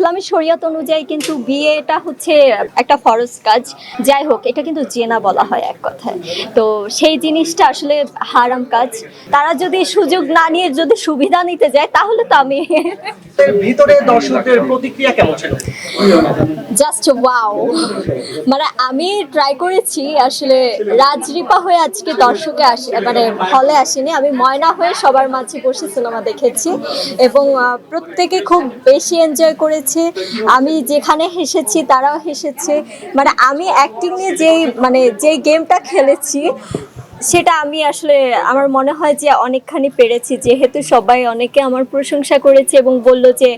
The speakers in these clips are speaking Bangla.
ইসলামী শরিয়ত অনুযায়ী কিন্তু বিয়েটা হচ্ছে একটা ফরজ কাজ। যাই হোক এটা কিন্তু জেনা বলা হয় এক কথায়। তো সেই জিনিসটা আসলে হারাম কাজ। তারা যদি সুযোগ না নিয়ে যদি সুবিধা নিতে যায় তাহলে তো আমি ভিতরে দর্শকদের প্রতিক্রিয়া কেমন ছিল? জাস্ট ওয়াও মানে আমি ট্রাই করেছি আসলে রাজরিপা হয়ে আজকে দর্শকে আসি মানে হলে আসিনি। আমি ময়না হয়ে সবার মাঝে বসে সিনেমা দেখেছি। এবং প্রত্যেকে খুব বেশি এনজয় করেছে। আমি যেখানে হেসেছি তারাও হেসেছে। মানে আমি অ্যাক্টিং নিয়ে যেই মানে যেই গেমটা খেলেছি সেটা আমি আসলে আমার মনে হয় যে অনেকখানি পেরেছি যেহেতু সবাই অনেকে আমার প্রশংসা করেছে এবং বলল যে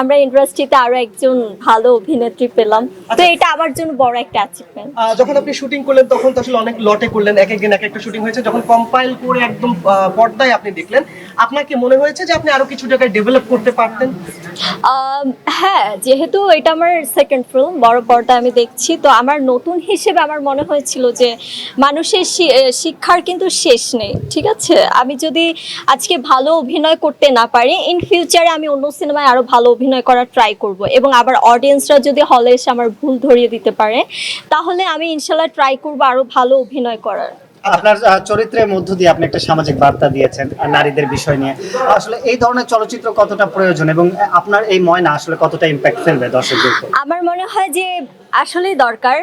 আমরা ইন্ডাস্ট্রিতে আরও একজন ভালো অভিনেত্রী পেলাম। তো এটা আমার জন্য বড় একটা অ্যাচিভমেন্ট যখন আপনি শুটিং করলেন তখন তো আসলে অনেক লটে করলেন এক একদিন এক একটা শুটিং হয়েছে। যখন কম্পাইল করে একদম পর্দায় আপনি দেখলেন আপনার কি মনে হয়েছে যে আপনি আরও কিছু জায়গায় ডেভেলপ করতে পারতেন? হ্যাঁ যেহেতু এটা আমার সেকেন্ড ফিল্ম বড় পর্দা আমি দেখছি। তো আমার নতুন হিসেবে আমার মনে হয়েছিল যে মানুষের শিক্ষার কিন্তু শেষ নেই ঠিক আছে? আমি যদি আজকে ভালো অভিনয় করতে না পারি ইন ফিউচারে আমি অন্য সিনেমায় আরও ভালো অভিনয় করার ট্রাই করব এবং আবার অডিয়েন্সরা যদি হলে এসে আমার ভুল ধরিয়ে দিতে পারে তাহলে আমি ইনশাল্লাহ ট্রাই করব আরও ভালো অভিনয় করার। আপনার চরিত্রের মধ্য দিয়ে আপনি একটা সামাজিক বার্তা দিয়েছেন নারীদের বিষয় নিয়ে। আসলে এই ধরনের চলচ্চিত্র কতটা প্রয়োজন এবং আপনার এই ময়না আসলে কতটা ইম্প্যাক্ট ফেলবে দর্শকদের আমার মনে হয় যে আসলেই দরকার।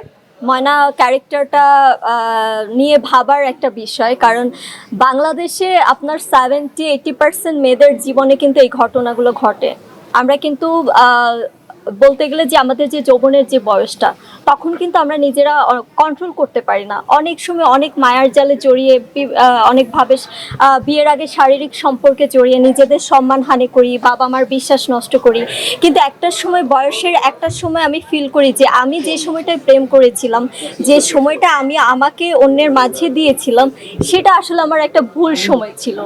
ময়না ক্যারেক্টারটা নিয়ে ভাবার একটা বিষয়। কারণ বাংলাদেশে আপনার সেভেন্টি এইটি পার্সেন্ট মেয়েদের জীবনে কিন্তু এই ঘটনাগুলো ঘটে। আমরা কিন্তু বলতে গেলে যে আমাদের যে যৌবনের যে বয়সটা, তখন কিন্তু আমরা নিজেরা কন্ট্রোল করতে পারি না। অনেক সময় অনেক মায়ার জালে জড়িয়ে অনেকভাবে বিয়ের আগে শারীরিক সম্পর্কে জড়িয়ে নিজেদের সম্মান হানি করি, বাবা মার বিশ্বাস নষ্ট করি। কিন্তু একটা সময় বয়সের একটা সময় আমি ফিল করি যে আমি যে সময়টায় প্রেম করেছিলাম, যে সময়টা আমি আমাকে অন্যের মাঝে দিয়েছিলাম, সেটা আসলে আমার একটা ভুল সময় ছিল।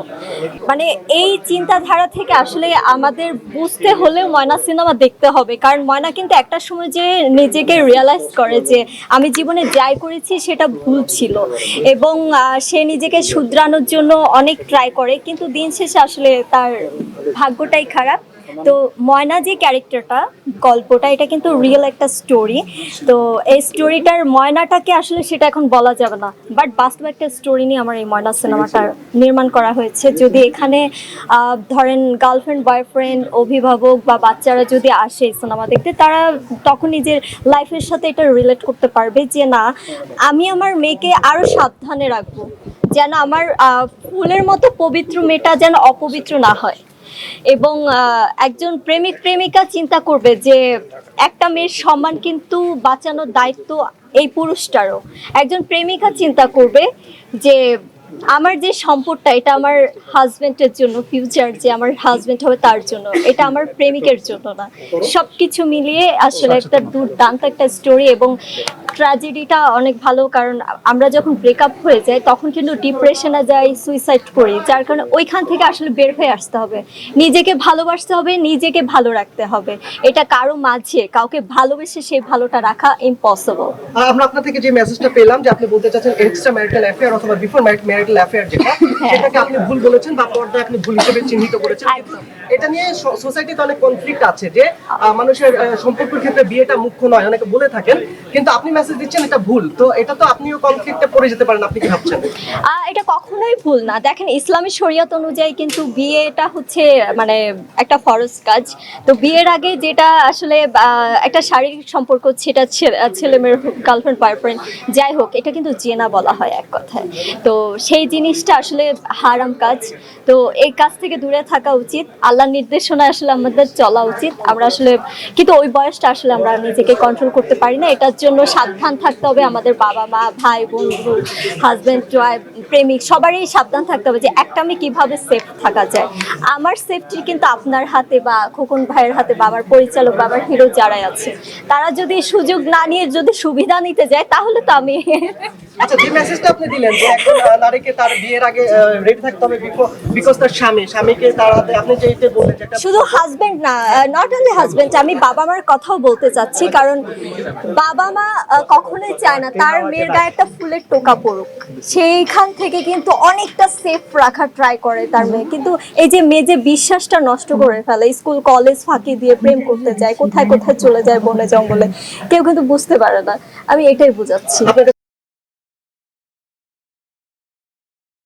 মানে এই চিন্তাধারা থেকে আসলে আমাদের বুঝতে হলেও ময়না সিনেমা দেখতে হবে, কারণ ময়না কিন্তু একটা সময় যে নিজেকে রিয়ালাইজ করে যে আমি জীবনে যাই করেছি সেটা ভুল ছিল। এবং সে নিজেকে শুধরানোর জন্য অনেক ট্রাই করে, কিন্তু দিন শেষে আসলে তার ভাগ্যটাই খারাপ। তো ময়না যে ক্যারেক্টারটা, গল্পটা, এটা কিন্তু রিয়েল একটা স্টোরি তো এই স্টোরিটার ময়নাটাকে আসলে সেটা এখন বলা যাবে না। বাট বাস্তব একটা স্টোরি নিয়ে আমার এই ময়না সিনেমাটার নির্মাণ করা হয়েছে। যদি এখানে ধরেন গার্লফ্রেন্ড বয়ফ্রেন্ড অভিভাবক বা বাচ্চারা যদি আসে সিনেমা দেখতে, তারা তখন নিজের লাইফের সাথে এটা রিলেট করতে পারবে যে না, আমি আমার মেয়েকে আরও সাবধানে রাখব। যেন আমার ফুলের মতো পবিত্র মেয়েটা যেন অপবিত্র না হয়। এবং একজন প্রেমিক প্রেমিকা চিন্তা করবে যে একটা মেয়ের সম্মান কিন্তু বাঁচানোর দায়িত্ব এই পুরুষটারও। একজন প্রেমিকা চিন্তা করবে যে আমার যে সম্পদটা এটা আমার হাজবেন্ডের জন্য ফিউচার যে আমার হাজবেন্ড হবে তার জন্য এটা আমার প্রেমিকের জন্য না। সবকিছু মিলিয়ে আসলে একটা দুর্দান্ত একটা স্টোরি এবং ট্র্যাজেডিটা অনেক ভালো কারণ আমরা যখন ব্রেকআপ হয়ে যায় তখন কিন্তু ডিপ্রেশনে যাই সুইসাইড করি যার কারণে ওইখান থেকে আসলে বের হয়ে আসতে হবে। নিজেকে ভালোবাসতে হবে নিজেকে ভালো রাখতে হবে। এটা কারও মাঝে কাউকে ভালোবেসে সেই ভালোটা রাখা ইম্পসিবল আমরা আপনার থেকে যে মেসেজটা পেলাম যে আপনি বলতে চাচ্ছেন এক্সট্রা ম্যারিটাল অ্যাফেয়ার অথবা বিফোর ম্যারিটাল অ্যাফেয়ার যেটা সেটাকে আপনি ভুল বলেছেন বা পর্দা আপনি ভুল হিসেবে চিহ্নিত করেছেন। এটা নিয়ে সোসাইটিতে অনেক কনফ্লিক্ট আছে যে মানুষের সম্পর্কের ক্ষেত্রে বিয়েটা মুখ্য নয় অনেকে বলে থাকেন। কিন্তু আপনি মেসেজ দিচ্ছেন, এটা ভুল। তো এটা তো আপনিও কনফ্লিক্টে পড়ে যেতে পারেন, আপনি কি ভাবছেন? এটা কখনোই ভুল না। দেখেন, ইসলামী শরিয়ত অনুযায়ী কিন্তু বিয়েটা হচ্ছে মানে একটা ফরজ কাজ। তো বিয়ের আগে যেটা আসলে একটা শারীরিক সম্পর্ক, সেটা ছেলে মেয়ের গার্লফ্রেন্ড বয়ফ্রেন্ড যাই হোক, এটা কিন্তু জেনা বলা হয় এক কথায়। তো সেই জিনিসটা আসলে হারাম কাজ। তো এই কাজ থেকে দূরে থাকা উচিত। আল্লাহর নির্দেশনা আসলে আমাদের চলা উচিত। আমরা আসলে, কিন্তু ওই বয়সটা আসলে আমরা নিজেকে কন্ট্রোল করতে পারি না। এটার জন্য সাবধান থাকতে হবে, আমাদের বাবা মা, ভাই বন্ধু হাজব্যান্ড ওয়াইফ প্রেমিক, সবারই সাবধান থাকতে হবে যে একটা আমি কীভাবে সেফ থাকা যায়। আমার সেফটি কিন্তু আপনার হাতে বা খোকন ভাইয়ের হাতে, বাবার পরিচালক, বাবার হিরো যারাই আছে, তারা যদি সুযোগ না নিয়ে যদি সুবিধা নিতে যায়, তাহলে তো আমি আচ্ছা যে মেসেজটা আপনি দিলেন যে একজন নারীকে তার বিয়ের আগে রেডি থাকতে হবে বিকজ তার স্বামী স্বামীকে তার হাতে আপনি বললেন শুধু হাজবেন্ড না নট অনলি হাজবেন্ড আমি বাবা মার কথাও বলতে চাচ্ছি কারণ বাবা মা কখনোই চায় না তার মেয়ের গায়ে একটা ফুলের টোকা পড়ুক। সেইখান থেকে কিন্তু অনেকটা সেফ রাখার ট্রাই করে তার মেয়ে। কিন্তু এই যে মেয়ে যে বিশ্বাসটা নষ্ট করে ফেলে স্কুল কলেজ ফাঁকি দিয়ে প্রেম করতে যায় কোথায় কোথায় চলে যায় বনে জঙ্গলে কেউ কিন্তু বুঝতে পারে না। আমি এটাই বোঝাচ্ছি।